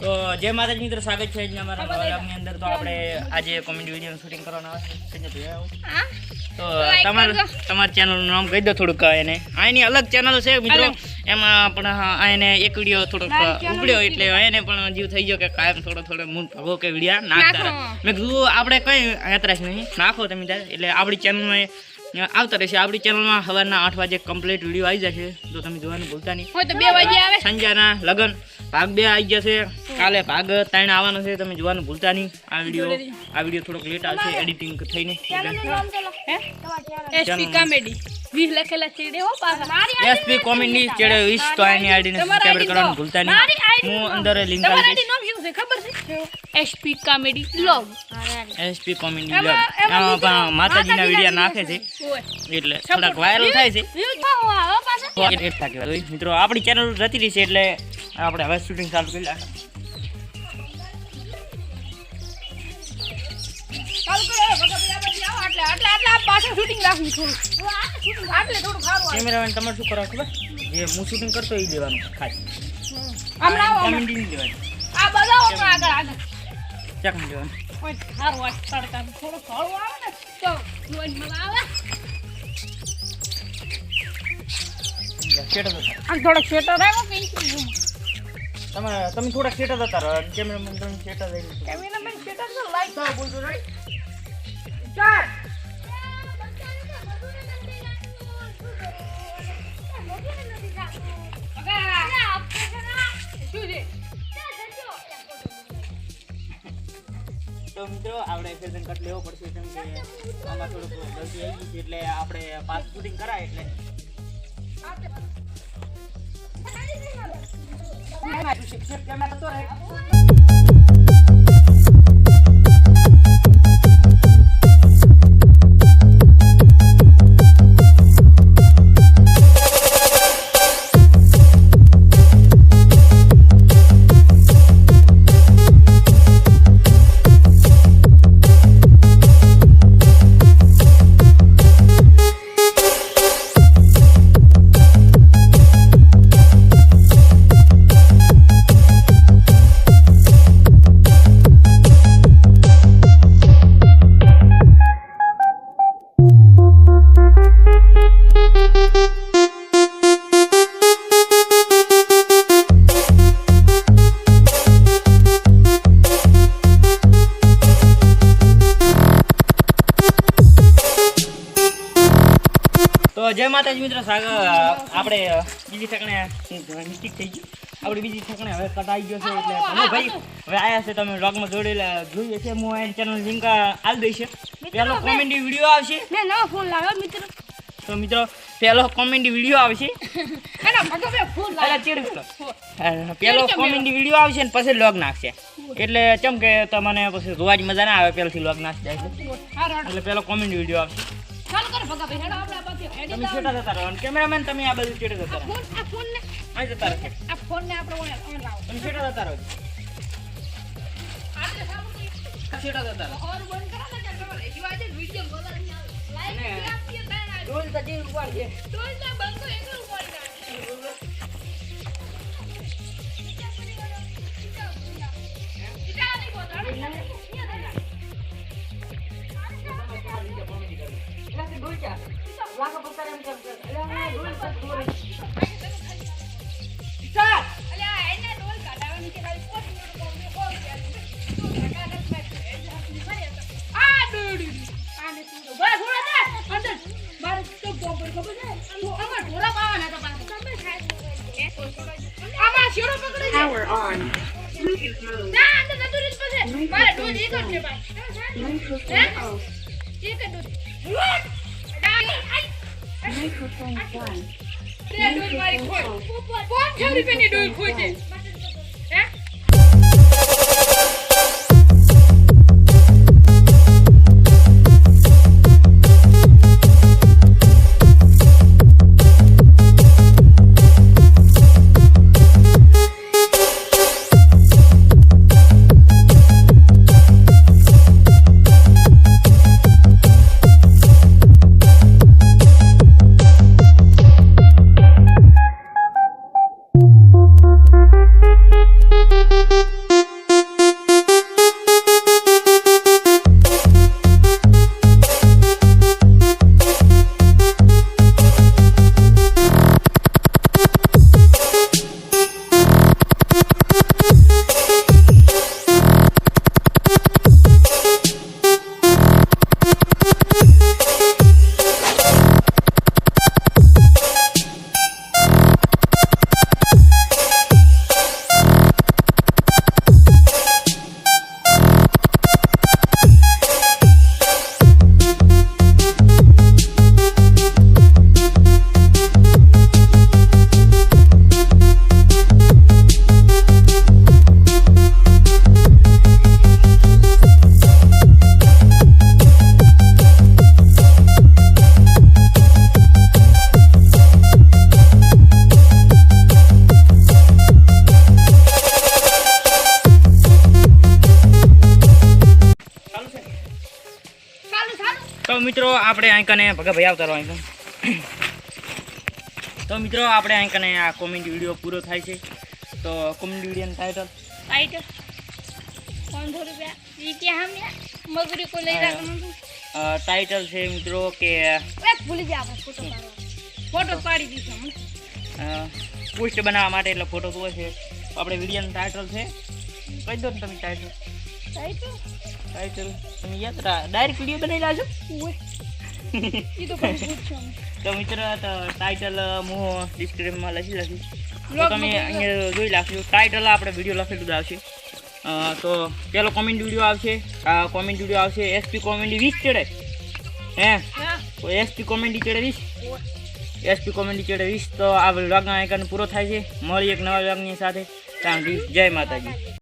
તો જય માતાજી મિત્રો સ્વાગત છે આજના અમારા નવા અંદર. તો આપણે આજે કોમેડી વીડિયો શૂટિંગ કરવાનું. તો તમારું તમારી ચેનલનું નામ કહી દો થોડુંક એને. આની અલગ ચેનલ છે મિત્રો. એમાં પણ એને એક વીડિયો થોડોક ઉપડ્યો એટલે એને પણ જીવ થઈ ગયો કે કાયમ થોડો થોડો મૂન ભગો કે વિડીયા નાખતા મેં કીધું આપણે કઈ હેતરાશ નહીં. નાખો તમે ત્યારે. એટલે આપણી ચેનલમાં આવતા રહેશે. આપણી ચેનલમાં સવારના આઠ વાગે કમ્પ્લીટ વીડિયો આવી જશે. તો તમે જોવાનું ભૂલતા નહીં. સંજયના લગન. ભાગ બે આવી જશે કાલે ભાગ ત્રણ આવવાનો છે તમે જોવાનું ભૂલતા નહીં. આ વીડિયો આ વીડિયો થોડોક લેટ આવશે એડિટિંગ થઈને. એસપી કોમેડી વીસ લખેલા ચીડે હો પાછા એસપી કોમેડી ચેડે વીસ તો આની આઈડીને સબસ્ક્રાઇબ કરવાનું ભૂલતા નહીં. હું અંદર લિંક આપી તમારી આઈડી નામ શું છે ખબર છે? SP comedy blog SP comedy એમાં પણ માતાજીના વિડિયા નાખે છે. એટલે થોડાક વાયરલ થાય છે. મિત્રો આપણી ચેનલ જતી રહી છે એટલે આપણે હવે શૂટિંગ ચાલુ કરી. નાખીએ. કેમેરામેન તમારે શું કરો ખબર? જે હું શૂટિંગ કરતો એ દેવાનું ખાસ આ આગળ આગળ. સારું આ આવે ને તો મજા આવે. આમ થોડોક શેટો રાખો કે તમે તમે થોડાક જ હતા રહો. કેમેરામેન તમે જ કેમેરામેન શેટો તો લાઈક બોલતો રહી ચાલ તો મિત્રો આપણે ફેશન કટ લેવો પડશે કેમ કે આમાં થોડુંક ગલતી આવી ગઈ છે એટલે આપણે પાસ શૂટિંગ કરાય એટલે. તો જય માતાજી મિત્રો સાગર આપણે બીજી ઠેકણે મિસ્ટેક થઈ ગઈ. આપણે બીજી ઠેકણે હવે કટાઈ ગયો છે એટલે ભાઈ હવે આયા છે તમે વ્લોગમાં જોડેલા જોઈએ છે હું આ ચેનલ લિંક આવી દઈશ. પહેલો કોમેડી વીડિયો આવશે. મેં નવો ફોન લાવ્યો મિત્ર. તો મિત્રો પહેલો કોમેડી વીડિયો આવશે. એના પહેલા પેલો? કોમેડી વીડિયો આવશે ને પછી લોગ નાખશે. એટલે ચમ કે તમને પછી રોજ મજા ના આવે પેલાથી લોગ નાખી જાય છે. એટલે પેલો કોમેડી વીડિયો આવશે. ચાલુ કરો ભગા ભાઈ. હેડો આપણે આ બાજુ તમે છેટા જતા રહો. અને કેમેરામેન તમે આ બાજુ છેટે જતા રહો. આ ફોન ને આ જતા રહો. આ ફોન ને આપણે ઓય ઓય લાવો. તમે છેટા જતા રહો. આપણે સાબુ છેટા જતા રહો. ઓર બંધ કરો ને ચાલ. તમારે શિવાજી વિડિયો બોલા લાઈક. આપીએ તારા ડોલ તો જે ઉપાડ છે ડોલ તો બંધ કરો એકલું બોલ જાય Power on. Bluetooth mode. Microphone off. Microphone on. પાંચસો Microphone ડોલ Microphone હે મિત્રો આપણે અહીં કને ભગા ભાઈ આવતા રહો અહીં તો મિત્રો આપણે અહીં કને આ કોમેડી વીડિયો પૂરો થાય છે. તો કોમેડી વિડીયોનું ટાઇટલ ટાઈટલ પાંચસો રૂપિયા. ઈ ક્યાં હમ્યા મગરી કો લઈ રાખવાનું ટાઇટલ છે મિત્રો કે ભૂલી જા ફોટો પાડી દીધો પોસ્ટ બનાવવા માટે એટલે ફોટો તો છે. આપણે વિડીયોનું ટાઇટલ છે. કહી દો ને તમે ટાઇટલ આઈટ ટાઇટલ તમે યાદ ડાયરેક્ટ વીડિયો બનાવી લાજો તો મિત્રો ટાઇટલ હું ડિસ્ક્રિપ્શનમાં લખી લખીશ તો તમે અહીંયા જોઈ લાગશો. ટાઇટલ આપણે વીડિયો લખેલું જ આવશે. તો પેલો કોમેન્ટ વીડિયો આવશે આ કોમેન્ટ વીડિયો આવશે એસપી કોમેડી વીસ ચડે. હે? તો એસપી કોમેડી ચડે વીસ. એસપી કોમેડી ચડે વીસ. તો આ વ્લોગ આઈકન પૂરો થાય છે. મળી એક નવા વ્લોગની સાથે. ત્યાં જય માતાજી.